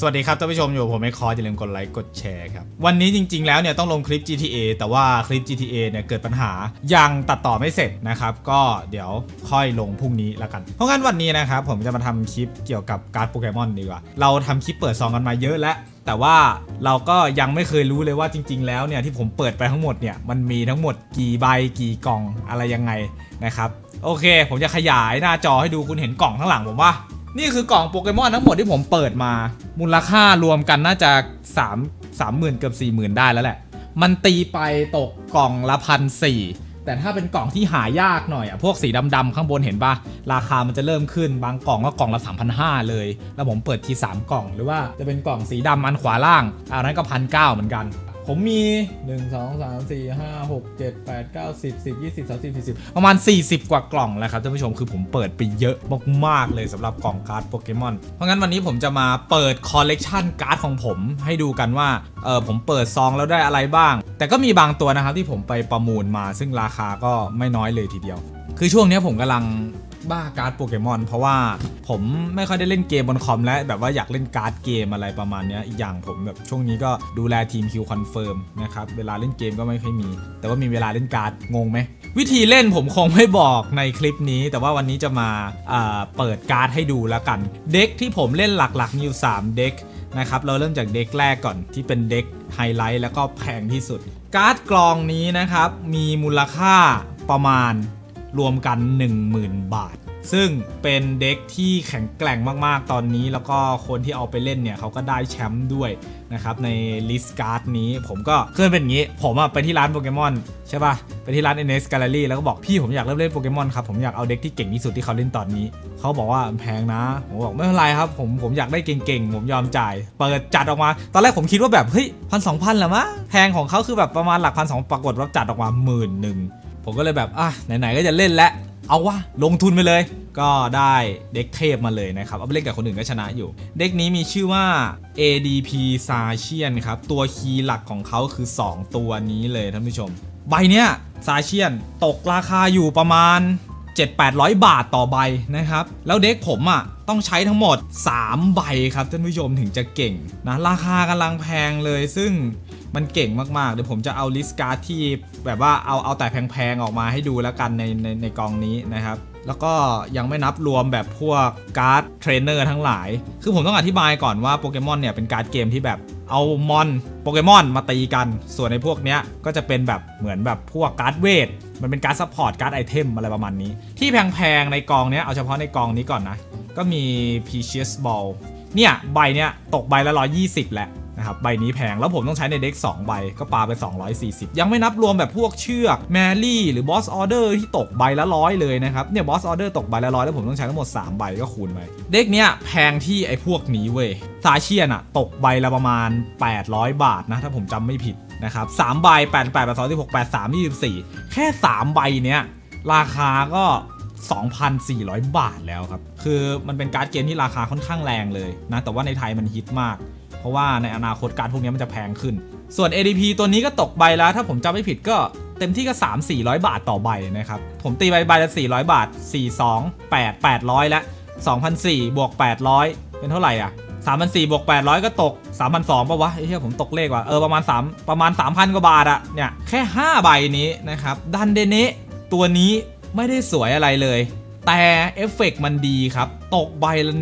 สวัสดีครับท่านผู้ชมอยู่ผมไอคออย่าลืมกดไลค์กดแชร์ครับ วันนี้จริง ๆ แล้วเนี่ยต้องลงคลิป GTA แต่ว่าคลิป GTA เนี่ยเกิดปัญหายังตัดต่อไม่เสร็จนะครับ ก็เดี๋ยวค่อยลงพรุ่งนี้ล้วกัน เพราะงั้นวันนี้นะครับผมจะมาทำคลิปเกี่ยวกับการ์ดโปเกมอนดีกว่า เราทำคลิปเปิดซองกันมาเยอะแล้วแต่ว่าเราก็ยังไม่เคยรู้เลยว่าจริง ๆ แล้วเนี่ยที่ผมเปิดไปทั้งหมดเนี่ยมันมีทั้งหมดกี่ใบกี่กล่องอะไรยังไงนะครับโอเค ผมจะขยายหน้าจอให้ดูคุณเห็นกล่องข้างหลังผมว่า นี่คือกล่องโปเกมอนทั้งหมดที่ผมเปิดมา มูลค่ารวมกันน่าจะ 3 3 0,000เกือบ40,000 ได้แล้วแหละ มันตีไปตกกล่องละพันสี่แต่ถ้าเป็นกล่องที่หายากหน่อยอะพวกสีดำๆข้างบนเห็นปะราคามันจะเริ่มขึ้นบางกล่องก็กล่องละ 3,500 เลย แล้วผมเปิดที 3 กล่องหรือว่าจะเป็นกล่องสีดำอันขวาล่างอันนั้นก็พันเเหมือนกัน ผมมี 1 2 3 4 5 6 7 8 9 10 10 20 30 40 ประมาณ 40 กว่ากล่องแล้วครับท่านผู้ชมคือผมเปิดไปเยอะมากๆเลยสำหรับกล่องการ์ดโปเกมอน เพราะงั้นวันนี้ผมจะมาเปิดคอลเลกชันการ์ดของผมให้ดูกันว่าเออผมเปิดซองแล้วได้อะไรบ้าง แต่ก็มีบางตัวนะครับที่ผมไปประมูลมา ซึ่งราคาก็ไม่น้อยเลยทีเดียว คือช่วงนี้ผมกำลัง บ้าการ์ดโปเกมอน เพราะว่าผมไม่ค่อยได้เล่นเกมบนคอมและแบบว่าอยากเล่นการ์ดเกมอะไรประมาณนี้อีกอย่างผมแบบช่วงนี้ก็ดูแลทีมคิวคอนเฟิร์มนะครับเวลาเล่นเกมก็ไม่ค่อยมี แต่ว่ามีเวลาเล่นการ์ดงงไหมวิธีเล่นผมคงไม่บอกในคลิปนี้ แต่ว่าวันนี้จะมาอ่าเปิดการ์ดให้ดูแล้วกัน เด็กที่ผมเล่นหลักๆมีอยู่3เด็กนะครับเราเริ่มจากเด็กแรกก่อนที่เป็นเด็กไฮไลท์แล้วก็แพงที่สุด การ์ดกลองนี้นะครับมีมูลค่าประมาณ รวมกัน 10,000 บาท ซึ่งเป็นเด็กที่แข็งแกร่งมากๆ ตอนนี้ แล้วก็คนที่เอาไปเล่นเนี่ยเขาก็ได้แชมป์ด้วยนะครับในลิสการ์ดนี้ผมก็เคยเป็นอย่างนี้ ผมอะไปที่ร้านโปเกมอนใช่ป่ะ ไปที่ร้าน NS Gallery แล้วก็บอกพี่ผมอยากเริ่มเล่นโปเกมอนครับ ผมอยากเอาเด็กที่เก่งที่สุดที่เขาเล่นตอนนี้ เขาบอกว่าแพงนะ ผมบอกไม่เป็นไรครับ ผมผมอยากได้เก่งๆ ผมยอมจ่าย เปิดจัดออกมา ตอนแรกผมคิดว่าแบบเฮ้ยพันสองพันละมั้งแพงของเขาคือแบบประมาณหลักพันสองปรากฏว่าจัดออกมาหมื่นหนึ่ง ผมก็เลยแบบอะไหนๆก็จะเล่นแล้วเอาวะลงทุนไปเลย ก็ได้เด็กเทพมาเลยนะครับ เอาไปเล่นกับคนอื่นก็ชนะอยู่ เด็กนี้มีชื่อว่า ADP s a c h i a n ครับ ตัวคีย์หลักของเขาคือ 2 ตัวนี้เลยท่านผู้ชม ใบเนี้ยซาเชียนตกราคาอยู่ประมาณ 7-800 บาทต่อใบนะครับ แล้วเด็กผมอะต้องใช้ทั้งหมด 3 ใบครับท่านผู้ชมถึงจะเก่งนะราคากำลังแพงเลยซึ่ง มันเก่งมากๆ เดี๋ยวผมจะเอาลิสต์การ์ดที่แบบว่าเอาเอาแต่แพงๆ ออกมาให้ดูแล้วกันในในในกองนี้นะครับแล้วก็ยังไม่นับรวมแบบพวกการ์ดเทรนเนอร์ทั้งหลาย คือผมต้องอธิบายก่อนว่าโปเกมอนเนี่ยเป็นการ์ดเกมที่แบบเอามอนโปเกมอนมาตีกัน ส่วนในพวกเนี้ยก็จะเป็นแบบเหมือนแบบพวกการ์ดเวท มันเป็นการ์ดซัพพอร์ตการ์ดไอเทมอะไรประมาณนี้ ที่แพงๆในกองเนี้ยเอาเฉพาะในกองนี้ก่อนนะ ก็มี Precious Ball เนี่ยใบเนี้ยตกใบละ120แหละ นะครับใบนี้แพงแล้วผมต้องใช้ในเด็ก2ใบก็ปาไป 240 ยังไม่นับรวมแบบพวกเชือกแมรี่หรือบอสออเดอร์ที่ตกใบละร้อยเลยนะครับเนี่ยบอสออเดอร์ตกใบละร้อยแล้วผมต้องใช้ทั้งหมด 3 ใบก็คูณไปเด็กเนี้ยแพงที่ไอ้พวกนี้เว้ยซาเชียนอะตกใบละประมาณ 800 บาทนะถ้าผมจำไม่ผิดนะครับ3ใบ8 8 8 2 6 8 3 24แค่3ใบเนี้ยราคาก็ 2,400 บาทแล้วครับ คือมันเป็นการ์ดเกมที่ราคาค่อนข้างแรงเลยนะ แต่ว่าในไทยมันฮิตมาก เพราะว่าในอนาคตการพวกนี้มันจะแพงขึ้น ส่วน ADP ตัวนี้ก็ตกใบแล้ว ถ้าผมจำไม่ผิดก็เต็มที่ก็ 3 400 บาทต่อใบนะครับ ผมตีใบใบละ 400 บาท 4 2 8 800 แล้ว2,004บวก800 เป็นเท่าไหร่อะ3,004บวก800 ก็ตก3,200ป่ะวะไอ้เหี้ยผมตกเลขว่ะ เออประมาณ 3 ประมาณ 3,000 กว่าบาทอะเนี่ย แค่ 5 ใบนี้นะครับ ดันเดเนะตัวนี้ไม่ได้สวยอะไรเลย แต่เอฟเฟกต์มันดีครับ ตกใบละ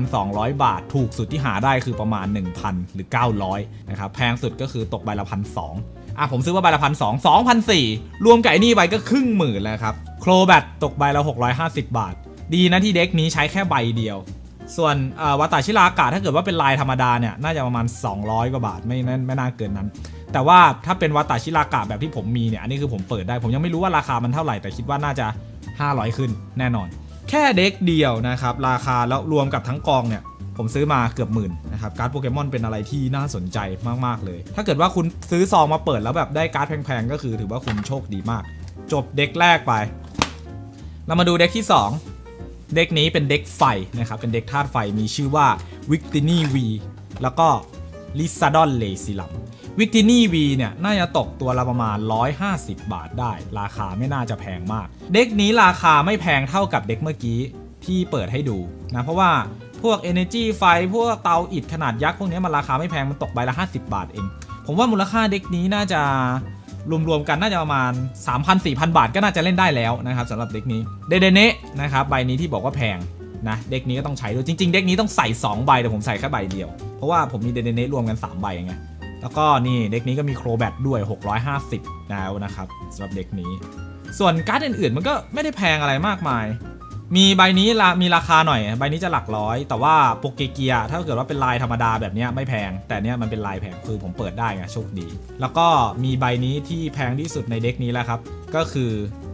1,200 บาท ถูกสุดที่หาได้คือประมาณ 1,000 หรือ 900 นะครับ แพงสุดก็คือตกใบละพันสองอะผมซื้อมาใบละพันสองสองพันสี่รวมกับไอ้นี่ใบก็ครึ่งหมื่นแล้วครับ โครแบตตกใบละ 650 บาท ดีนะที่เด็กนี้ใช้แค่ใบเดียว ส่วนวาตาชิรากะถ้าเกิดว่าเป็นลายธรรมดาเนี่ย น่าจะประมาณ 200 กว่าบาท ไม่ไม่ไม่น่าเกินนั้น แต่ว่าถ้าเป็นวาตาชิรากะแบบที่ผมมีเนี่ย อันนี้คือผมเปิดได้ ผมยังไม่รู้ว่าราคามันเท่าไหร่ แต่คิดว่าน่าจะ 500 ขึ้นแน่นอน แค่เด็กเดียวนะครับ ราคาแล้วรวมกับทั้งกองเนี่ย ผมซื้อมาเกือบหมื่นนะครับการ์ดโปเกมอนเป็นอะไรที่น่าสนใจมาก ๆ เลย ถ้าเกิดว่าคุณซื้อซองมาเปิดแล้วแบบได้การ์ดแพง ๆ ก็คือถือว่าคุณโชคดีมาก จบเด็กแรกไป เรามาดูเด็กที่ 2 เด็กนี้เป็นเด็กไฟนะครับเป็นเด็กธาตุไฟมีชื่อว่า v i c t i n y V แล้วก็ l i s a d o n l e s i l u m v i c t i n y V เนี่ยน่าจะตกตัวละประมาณ 150 บาทได้ ราคาไม่น่าจะแพงมาก เด็กนี้ราคาไม่แพงเท่ากับเด็กเมื่อกี้ที่เปิดให้ดูนะเพราะว่าพวก Energy ไฟพวกเตาอิฐขนาดยักษ์พวกนี้มันราคาไม่แพงมันตกใบละ 50 บาทเอง ผมว่ามูลค่าเด็กนี้น่าจะรวมๆกันน่าจะประมาณ 3,000-4,000 บาทก็น่าจะเล่นได้แล้วนะครับสำหรับเด็กนี้เดเดเนะนะครับใบนี้ที่บอกว่าแพงนะเด็กนี้ก็ต้องใช้ด้วยจริง ๆ เด็กนี้ต้องใส่ 2 ใบแต่ผมใส่แค่ใบเดียว เพราะว่าผมมีเดเดเนะรวมกัน 3 ใบไง แล้วก็นี่เด็กนี้ก็มีโครแบตด้วย 650แล้วนะครับสำหรับเด็กนี้ ส่วนการ์ดอื่นๆ มันก็ไม่ได้แพงอะไรมากมาย มีใบนี้ละมีราคาหน่อย ใบนี้จะหลักร้อย แต่ว่าโปเกเกียถ้าเกิดว่าเป็นลายธรรมดาแบบนี้ไม่แพง แต่เนี้ยมันเป็นลายแพงคือผมเปิดได้ไงโชคดี แล้วก็มีใบนี้ที่แพงที่สุดในเด็กนี้แล้วครับ ก็คือ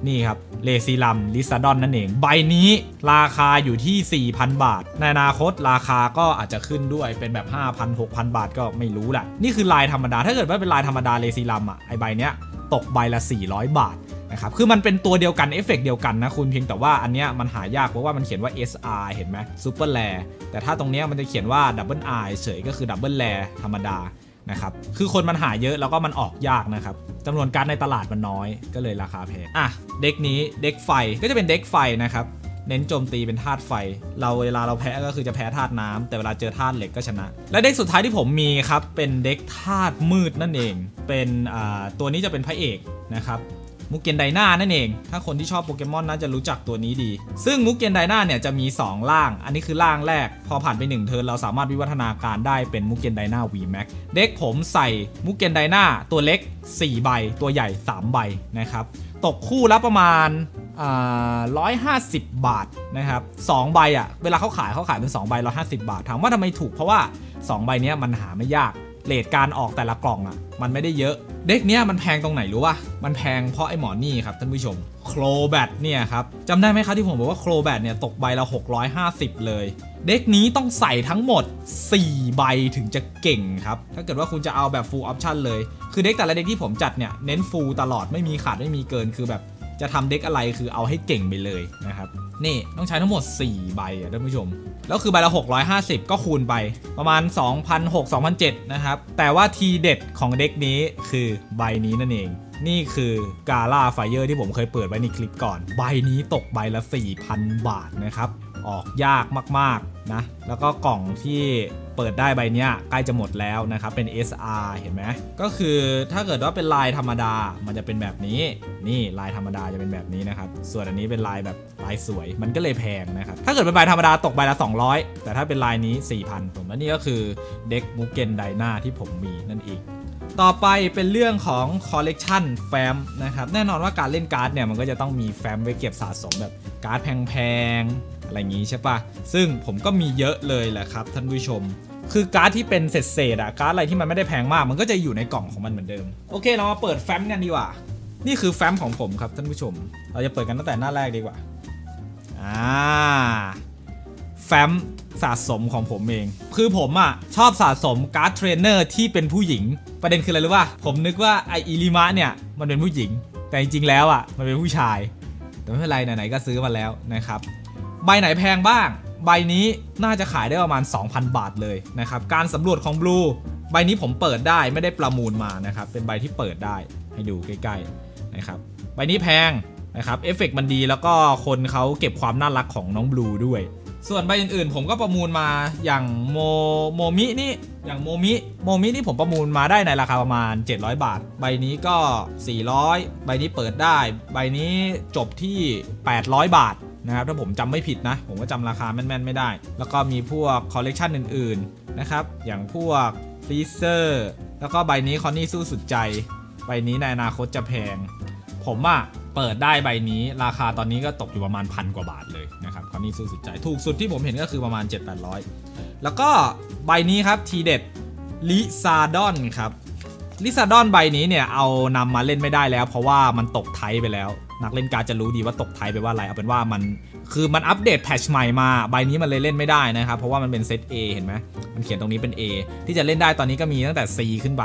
นี่ครับเลซิลัมลิซาดอนนั่นเอง ใบนี้ราคาอยู่ที่ 4,000 บาท ในอนาคตราคาก็อาจจะขึ้นด้วยเป็นแบบ 5,000 6,000 บาทก็ไม่รู้แหละนี่คือลายธรรมดาถ้าเกิดว่าเป็นลายธรรมดาเลซิลัมอะไอใบเนี้ยตกใบละ 400 บาท นะครับ คือมันเป็นตัวเดียวกันเอฟเฟกต์เดียวกันนะคุณเพียงแต่ว่าอันเนี้ยมันหายากเพราะว่ามันเขียนว่า SR เห็นไหม Super Rare แต่ถ้าตรงเนี้ยมันจะเขียนว่า Double R เฉยก็คือ Double Rare ธรรมดานะครับ คือคนมันหาเยอะแล้วก็มันออกยากนะครับจำนวนการในตลาดมันน้อยก็เลยราคาแพง อะ เด็กนี้เด็กไฟก็จะเป็นเด็กไฟนะครับ เน้นโจมตีเป็นธาตุไฟ เราเวลาเราแพ้ก็คือจะแพ้ธาตุน้ำแต่เวลาเจอธาตุเหล็กก็ชนะ และเด็กสุดท้ายที่ผมมีครับเป็นเด็กธาตุมืดนั่นเอง เป็นตัวนี้จะเป็นพระเอกนะครับ มุกเกนไดนานั่นเอง ถ้าคนที่ชอบโปเกมอนน่าจะรู้จักตัวนี้ดี ซึ่งมุกเกนไดนาเนี่ยจะมี2ร่าง อันนี้คือร่างแรก พอผ่านไป 1 เทิร์นเราสามารถวิวัฒนาการได้เป็นมุกเกนไดนา VMAX เด็กผมใส่มุกเกนไดนาตัวเล็ก 4 ใบ ตัวใหญ่ 3 ใบนะครับ ตกคู่ละประมาณร้อยห้าสิบบาทนะครับสองใบอะ่ะ เวลาเขาขายเขาขายเป็น2ใบร้อยห้าสิบาท ถามว่าทำไมถูกเพราะว่า 2 ใบนี้มันหาไม่ยาก เลทการออกแต่ละกล่องอะ่ะ มันไม่ได้เยอะ เด็กเนี้ยมันแพงตรงไหนรู้ป่ะ มันแพงเพราะไอ้หมอนี่ครับท่านผู้ชม โครแบตเนี่ยครับจำได้ไหมครับที่ผมบอกว่าโครแบตเนี่ยตกใบละ 650 เลย เด็กนี้ต้องใส่ทั้งหมด 4 ใบถึงจะเก่งครับ ถ้าเกิดว่าคุณจะเอาแบบ full option เลย คือเด็กแต่ละเด็กที่ผมจัดเนี่ยเน้น full ตลอดไม่มีขาดไม่มีเกินคือแบบจะทำเด็กอะไรคือเอาให้เก่งไปเลยนะครับ นี่ต้องใช้ทั้งหมด 4 ใบอะท่านผู้ชม แล้วคือใบละ 650 ก็คูณไปประมาณ 2,006 2,007นะครับ แต่ว่าทีเด็ดของเด็กนี้คือใบนี้นั่นเอง นี่คือกาล่าไฟเยอร์ที่ผมเคยเปิดไว้ในคลิปก่อน ใบนี้ตกใบละ 4,000 บาทนะครับ ออกยากมากๆนะแล้วก็กล่องที่เปิดได้ใบเนี้ยใกล้จะหมดแล้วนะครับเป็น SR เห็นไหมก็คือถ้าเกิดว่าเป็นลายธรรมดามันจะเป็นแบบนี้ นี่ลายธรรมดาจะเป็นแบบนี้นะครับส่วนอันนี้เป็นลายแบบลายสวยมันก็เลยแพงนะครับถ้าเกิดเป็นใบธรรมดาตกใบละ 200 แต่ถ้าเป็นลายนี้ 4,000 ผมว่านี่ก็คือเด็กมูเกนไดนาที่ผมมีนั่นเองต่อไปเป็นเรื่องของคอลเลกชันแฟ้มนะครับแน่นอนว่าการเล่นการ์ดเนี่ยมันก็จะต้องมีแฟ้มไว้เก็บสะสมแบบการ์ดแพงๆ อะไรอย่างงี้ใช่ปะซึ่งผมก็มีเยอะเลยแหละครับท่านผู้ชม คือการ์ดที่เป็นเศษๆอะการ์ดอะไรที่มันไม่ได้แพงมาก มันก็จะอยู่ในกล่องของมันเหมือนเดิม โอเค เรามาเปิดแฟ้มกันดีกว่า นี่คือแฟ้มของผมครับท่านผู้ชม เราจะเปิดกันตั้งแต่หน้าแรกดีกว่า อ่า แฟ้มสะสมของผมเอง คือผมอะชอบสะสมการ์ดเทรนเนอร์ที่เป็นผู้หญิง ประเด็นคืออะไรรู้ป่ะ ผมนึกว่าไออิริมะเนี่ยมันเป็นผู้หญิง แต่จริงๆแล้วอะมันเป็นผู้ชาย แต่ไม่เป็นไรไหนๆก็ซื้อมาแล้วนะครับ ใบไหนแพงบ้าง ใบนี้น่าจะขายได้ประมาณ 2,000 บาทเลยนะครับ การสำรวจของ Blue ใบนี้ผมเปิดได้ไม่ได้ประมูลมานะครับ เป็นใบที่เปิดได้ให้ดูใกล้ๆนะครับ ใบนี้แพงนะครับเอฟเฟกต์มันดีแล้วก็คนเขาเก็บความน่ารักของน้องบลูด้วย ส่วนใบอื่นๆ ผมก็ประมูลมาอย่างโมโมมินี่อย่างโมมิโมมินี่ผมประมูลมาได้ในราคาประมาณ 700 บาท ใบนี้ก็ 400 ใบนี้เปิดได้ ใบนี้จบที่ 800 บาท นะครับถ้าผมจำไม่ผิดนะ ผมก็จำราคาแม่นๆไม่ได้ แล้วก็มีพวกคอลเลกชันอื่นๆนะครับอย่างพวกฟรีเซอร์แล้วก็ใบนี้คอนนี่สู้สุดใจ ใบนี้ในอนาคตจะแพง ผมอะเปิดได้ใบนี้ ราคาตอนนี้ก็ตกอยู่ประมาณพันกว่าบาทเลยนะครับคราวนี้สู้สุดใจ ถูกสุดที่ผมเห็นก็คือประมาณ 7-800 แล้วก็ใบนี้ครับทีเด็ดลิซาดอนครับ ลิซาดอนใบนี้เนี่ยเอานำมาเล่นไม่ได้แล้ว เพราะว่ามันตกไทยไปแล้ว นักเล่นการดจะรู้ดีว่าตกไทยไปว่าอะไรเอาเป็นว่ามันคือมันอัปเดตแพชใหม่มาใบนี้มันเลยเล่นไม่ได้นะครับเพราะว่ามันเป็นเซต A เห็นไหมมันเขียนตรงนี้เป็น A ที่จะเล่นได้ตอนนี้ก็มีตั้งแต่ C ขึ้นไป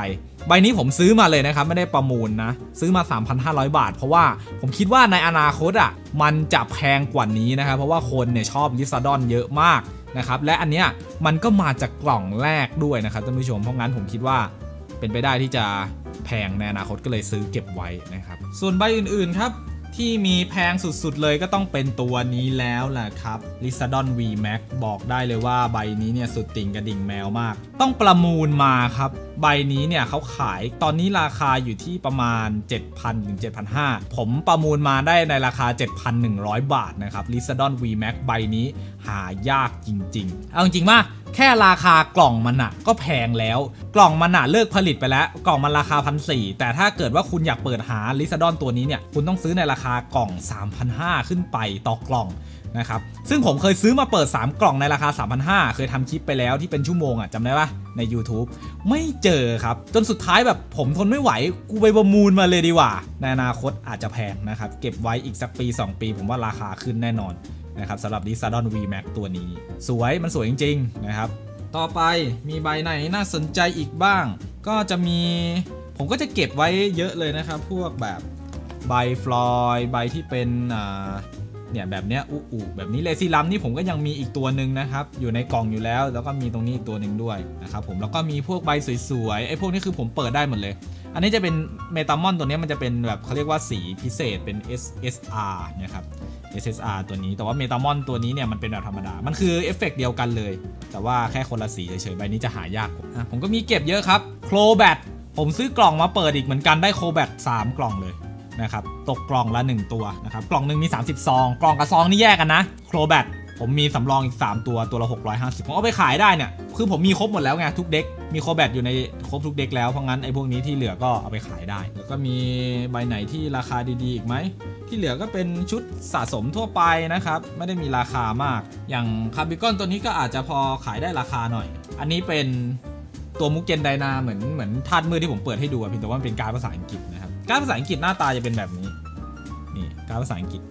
ใบนี้ผมซื้อมาเลยนะครับไม่ได้ประมูลนะซื้อมา 3,500 บาท เพราะว่าผมคิดว่าในอนาคตอะมันจะแพงกว่านี้นะครับเพราะว่าคนเนี่ยชอบลิซาดอนเยอะมากนะครับและอันเนี้ยมันก็มาจากกล่องแรกด้วยนะครับท่านผู้ชมเพราะงั้นผมคิดว่า เป็นไปได้ที่จะแพงในอนาคตก็เลยซื้อเก็บไว้นะครับ ส่วนใบอื่นๆครับที่มีแพงสุดๆเลยก็ต้องเป็นตัวนี้แล้วแหละครับ l i s a d o n V Max บอกได้เลยว่าใบนี้เนี่ยสุดติ่งกระดิ่งแมวมาก ต้องประมูลมาครับ ใบนี้เนี่ยเขาขายตอนนี้ราคาอยู่ที่ประมาณ 7,000ถึง7,500 ผมประมูลมาได้ในราคา 7,100 บาทนะครับ l i s a d o n V Max ใบนี้หายากจริง ๆ เอาจริงๆว่า แค่ราคากล่องมันอะก็แพงแล้ว กล่องมันอะเลิกผลิตไปแล้ว กล่องมันราคาพันสแต่ถ้าเกิดว่าคุณอยากเปิดหา l i s a d o n ตัวนี้เนี่ยคุณต้องซื้อในราคากล่อง 3,500 ขึ้นไปต่อกล่องนะครับซึ่งผมเคยซื้อมาเปิด 3 กล่องในราคา 3,500 เคยทำคลิปไปแล้วที่เป็นชั่วโมงอะจำได้ปะใน YouTube ไม่เจอครับ จนสุดท้ายแบบผมทนไม่ไหว กูไปประมูลมาเลยดีกว่า ในอนาคตอาจจะแพงนะครับ เก็บไว้อีกสักปี 2 ปี ผมว่าราคาขึ้นแน่นอน นะครับสำหรับ l i s a d o n V Max ตัวนี้ สวยมันสวยจริง ๆ นะครับ ต่อไปมีใบไหนน่าสนใจอีกบ้าง ก็จะมีผมก็จะเก็บไว้เยอะเลยนะครับ พวกแบบใบฟลอยใบที่เป็นอ่าเนี่ยแบบเนี้ยอุอุแบบนี้เลซี่ลัมนี่ผมก็ยังมีอีกตัวหนึ่งนะครับ อยู่ในกล่องอยู่แล้ว แล้วก็มีตรงนี้อีกตัวหนึ่งด้วยนะครับผมแล้วก็มีพวกใบสวยๆไอ้พวกนี้คือผมเปิดได้หมดเลย อันนี้จะเป็นเมตามอนตัวนี้มันจะเป็นแบบเขาเรียกว่าสีพิเศษเป็น SSR นะครับ SSR ตัวนี้ แต่ว่าเมตามอนตัวนี้เนี่ยมันเป็นแบบธรรมดา มันคือเอฟเฟกต์เดียวกันเลย แต่ว่าแค่คนละสีเฉยๆ ใบนี้จะหายากผมก็มีเก็บเยอะครับโคลแบตผมซื้อกล่องมาเปิดอีกเหมือนกันได้โคลแบต3กล่องเลยนะครับ ตกกล่องละ 1 ตัวนะครับ กล่องหนึ่งมี 30 ซอง กล่องกับซองนี่แยกกันนะ โคลแบต ผมมีสำรองอีก 3 ตัวตัวละ 650 ผมเอาไปขายได้เนี่ย คือผมมีครบหมดแล้วไงทุกเด็ก มีโคแบตอยู่ในครบทุกเด็กแล้ว เพราะงั้นไอ้พวกนี้ที่เหลือก็เอาไปขายได้ แล้วก็มีใบไหนที่ราคาดีๆ อีกไหม ที่เหลือก็เป็นชุดสะสมทั่วไปนะครับ ไม่ได้มีราคามาก อย่างคาร์บิคอนตัวนี้ก็อาจจะพอขายได้ราคาหน่อย อันนี้เป็นตัวมุกเกนไดนาเหมือนเหมือนธาตุมือที่ผมเปิดให้ดูอะเพียงแต่ว่ามันเป็นการภาษาอังกฤษนะครับ การภาษาอังกฤษหน้าตาจะเป็นแบบนี้ นี่การภาษาอังกฤษ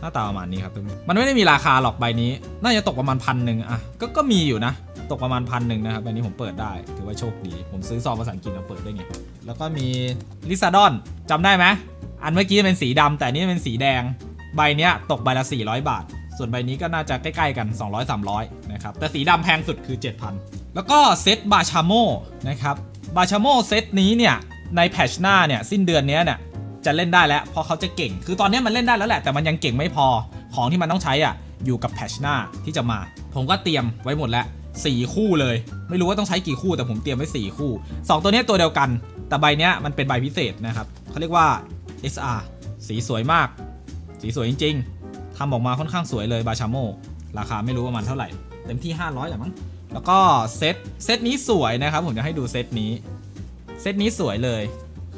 หน้าตาประมาณนี้ครับมันไม่ได้มีราคาหรอกใบนี้ น่าจะตกประมาณพันหนึ่งอะก็ก็มีอยู่นะ ตกประมาณพันหนึ่งนะครับใบนี้ผมเปิดได้ ถือว่าโชคดี ผมซื้อซองภาษาอังกฤษมาเปิดได้ไง แล้วก็มีลิซาดอนจำได้ไหมอันเมื่อกี้เป็นสีดำแต่นี้เป็นสีแดง ใบนี้ตกใบละ 400 บาท ส่วนใบนี้ก็น่าจะใกล้ ๆ กัน 200-300นะครับ แต่สีดำแพงสุดคือ 7,000 แล้วก็เซตบาชาโมนะครับ บาชาโมเซตนี้เนี่ยในแพชหน้าเนี่ยสิ้นเดือนนี้เนี่ย จะเล่นได้แล้วเพราะเขาจะเก่ง คือตอนนี้มันเล่นได้แล้วแหละแต่มันยังเก่งไม่พอของที่มันต้องใช้อะอยู่กับแพชหน้าที่จะมา ผมก็เตรียมไว้หมดแล้ว4คู่เลย ไม่รู้ว่าต้องใช้กี่คู่แต่ผมเตรียมไว้ 4 คู่ 2 ตัวนี้ตัวเดียวกัน แต่ใบเนี้ยมันเป็นใบพิเศษนะครับเขาเรียกว่า SR สีสวยมาก สีสวยจริง ๆทำออกมาค่อนข้างสวยเลยบาชาโมราคาไม่รู้ประมาณเท่าไหร่ เต็มที่ 500แหละมั้งแล้วก็เซตเซตนี้สวยนะครับ ผมจะให้ดูเซตนี้ เซตนี้สวยเลย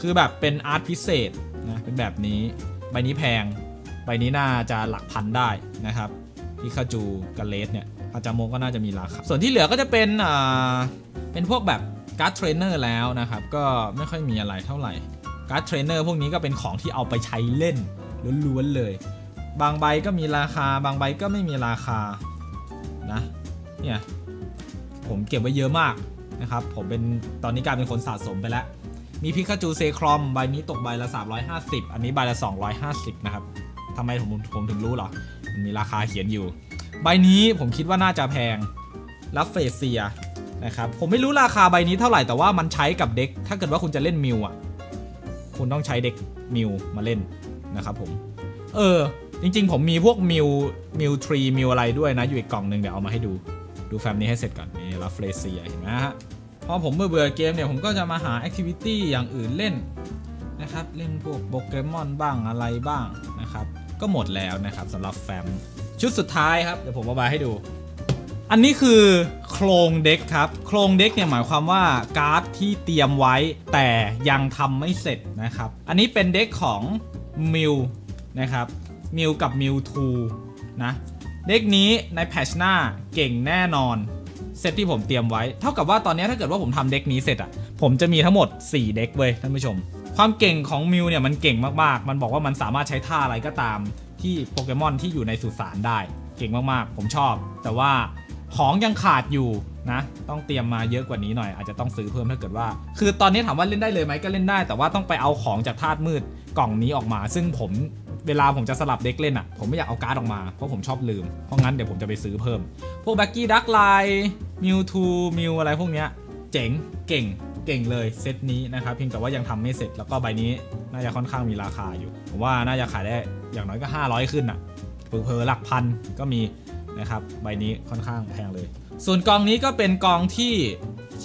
คือแบบเป็นอาร์ตพิเศษ นะเป็นแบบนี้ใบนี้แพง ใบนี้น่าจะหลักพันได้นะครับพิคาจูกับเลสเนี่ยพาจาโมก็น่าจะมีราคาส่วนที่เหลือก็จะเป็นอ่าเป็นพวกแบบการ์ดเทรนเนอร์แล้วนะครับ ก็ไม่ค่อยมีอะไรเท่าไหร่การ์ดเทรนเนอร์พวกนี้ก็เป็นของที่เอาไปใช้เล่นล้วนๆเลย บางใบก็มีราคา บางใบก็ไม่มีราคานะเนี่ยผมเก็บไว้เยอะมากนะครับ ผมเป็นตอนนี้กลายเป็นคนสะสมไปแล้ว มีพิคาจูเซครอมใบนี้ตกใบละ 350 อันนี้ใบละ 250 นะครับทำไมผมผมถึงรู้หรอ มันมีราคาเขียนอยู่ ใบนี้ผมคิดว่าน่าจะแพงลัฟเฟเซียนะครับ ผมไม่รู้ราคาใบนี้เท่าไหร่แต่ว่ามันใช้กับเด็ก ถ้าเกิดว่าคุณจะเล่นมิวอะ คุณต้องใช้เด็กมิวมาเล่นนะครับผม เออ จริงๆ ผมมีพวกมิวมิวทรีมิวอะไรด้วยนะ อยู่อีกกล่องหนึ่งเดี๋ยวเอามาให้ดู ดูแฟ้มนี้ให้เสร็จก่อนนี่ลัฟเฟเซียเห็นไหมฮะ อผมเบื่อเบื่อเกมเนี่ยผมก็จะมาหาแอคทิวิตี้อย่างอื่นเล่นนะครับ เล่นพวกโปเกมอนบ้างอะไรบ้างนะครับ ก็หมดแล้วนะครับสำหรับแฟ้มชุดสุดท้ายครับ เดี๋ยวผมเอามาให้ดู อันนี้คือโครงเด็กครับ โครงเด็กเนี่ยหมายความว่าการ์ดที่เตรียมไว้แต่ยังทำไม่เสร็จนะครับ อันนี้เป็นเด็กของมิวนะครับมิวกับมิวทูนะเด็กนี้ในแพชหน้าเก่งแน่นอน เซตที่ผมเตรียมไว้ เท่ากับว่าตอนนี้ถ้าเกิดว่าผมทำเด็กนี้เสร็จอะ ผมจะมีทั้งหมด 4 เด็กเว้ยท่านผู้ชม ความเก่งของมิวเนี่ยมันเก่งมากๆ มันบอกว่ามันสามารถใช้ท่าอะไรก็ตาม ที่โปเกมอนที่อยู่ในสุสานได้ เก่งมากๆ ผมชอบ แต่ว่าของยังขาดอยู่นะต้องเตรียมมาเยอะกว่านี้หน่อยอาจจะต้องซื้อเพิ่มถ้าเกิดว่า คือตอนนี้ถามว่าเล่นได้เลยไหมก็เล่นได้ แต่ว่าต้องไปเอาของจากธาตุมืดกล่องนี้ออกมา ซึ่งผม เวลาผมจะสลับเด็กเล่นอะ ผมไม่อยากเอาการ์ดออกมา เพราะผมชอบลืม เพราะงั้นเดี๋ยวผมจะไปซื้อเพิ่ม พวกแบ็กกี้ดักไลมิวทูมิวอะไรพวกเนี้ย เจ๋งเก่งเก่งเลยเซตนี้นะครับเพียงแต่ว่ายังทำไม่เสร็จแล้วก็ใบนี้น่าจะค่อนข้างมีราคาอยู่ ผมว่าน่าจะขายได้อย่างน้อยก็ 500 ขึ้นอะเพอเพอหลักพันก็มีนะครับใบนี้ค่อนข้างแพงเลย ส่วนกองนี้ก็เป็นกองที่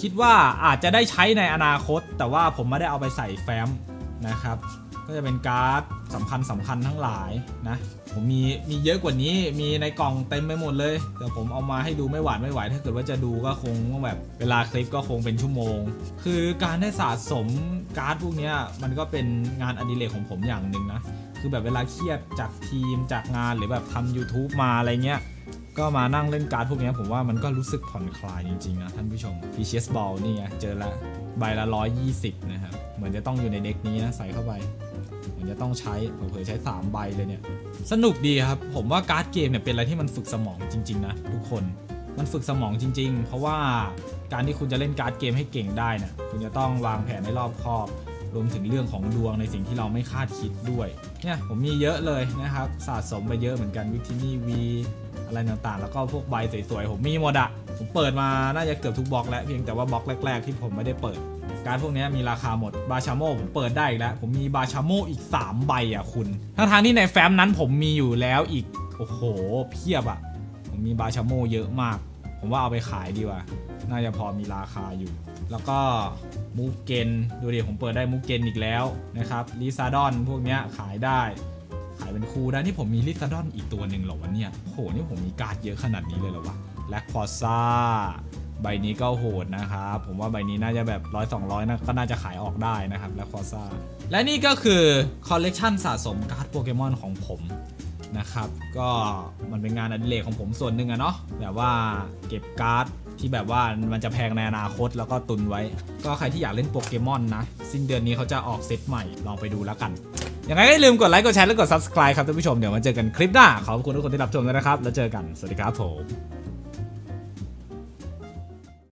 คิดว่าอาจจะได้ใช้ในอนาคต แต่ว่าผมไม่ได้เอาไปใส่แฟ้มนะครับ ก็จะเป็นการ์ดสำคัญสำคัญทั้งหลายนะ ผมมีมีเยอะกว่านี้มีในกล่องเต็มไปหมดเลย แต่ผมเอามาให้ดูไม่หวาดไม่ไหว ถ้าเกิดว่าจะดูก็คงแบบเวลาคลิปก็คงเป็นชั่วโมง คือการได้สะสมการ์ดพวกนี้มันก็เป็นงานอดิเรกของผมอย่างหนึ่งนะ คือแบบเวลาเครียดจากทีมจากงานหรือแบบทำ YouTube มาอะไรเงี้ยก็มานั่งเล่นการ์ดพวกนี้ผมว่ามันก็รู้สึกผ่อนคลายจริงๆนะท่านผู้ชม p c s Ball นี่ไงเจอละใบละ 120 นะครับ เหมือนจะต้องอยู่ในเด็กนี้นะใส่เข้าไป จะต้องใช้เผลอใช้ 3 ใบเลยเนี่ย สนุกดีครับ ผมว่าการ์ดเกมเนี่ยเป็นอะไรที่มันฝึกสมองจริง ๆ นะ ทุกคนมันฝึกสมองจริง ๆ เพราะว่าการที่คุณจะเล่นการ์ดเกมให้เก่งได้นี่ยคุณจะต้องวางแผนให้รอบคอบรวมถึงเรื่องของดวงในสิ่งที่เราไม่คาดคิดด้วยเนี่ยผมมีเยอะเลยนะครับสะสมไปเยอะเหมือนกันวิทินี่วีอะไรต่างๆ แล้วก็พวกใบสวยๆผมมีหมดอะผมเปิดมาน่าจะเกือบทุกบล็อกแล้วเพียงแต่ว่าบล็อกแรก ๆ ที่ผมไม่ได้เปิด การดพวกนี้มีราคาหมดบาชาโมผมเปิดได้อีกแล้ว ผมมีบาชาโมอีก 3 ใบอะคุณทั้งทางที่ในแฟ้มนั้นผมมีอยู่แล้วอีก โอ้โห เพียบอะ ผมมีบาชาโมเยอะมาก ผมว่าเอาไปขายดีกว่า น่าจะพอมีราคาอยู่ แล้วก็มูเกนดูดิผมเปิดได้มูเกนอีกแล้วนะครับลิซาดอนพวกนี้ขายได้ขายเป็นคู่ได้ที่ผมมีลิซาดอนอีกตัวหนึ่งเหรอวะเนี่ยโหนี่ผมมีการ์ดเยอะขนาดนี้เลยเหรอวะแลคพอซ่า ใบนี้ก็โหดนะครับผมว่าใบนี้น่าจะแบบร้อยสองร้อยนะก็น่าจะขายออกได้นะครับและคอซ่าและนี่ก็คือคอลเลกชันสะสมการ์ดโปเกมอนของผมนะครับก็มันเป็นงานอดิเรกของผมส่วนหนึ่งอะเนาะแบบว่าเก็บการ์ดที่แบบว่ามันจะแพงในอนาคตแล้วก็ตุนไว้ ก็ใครที่อยากเล่นโปเกมอนนะ สิ้นเดือนนี้เขาจะออกเซตใหม่ลองไปดูแล้วกันยังไงก็อย่าลืมกดไลค์กดแชร์และกด subscribe ครับท่านผู้ชมเดี๋ยวมาเจอกันคลิปหน้าขอบคุณทุกคนที่รับชมด้วยนะครับ แล้วเจอกันสวัสดีครับผม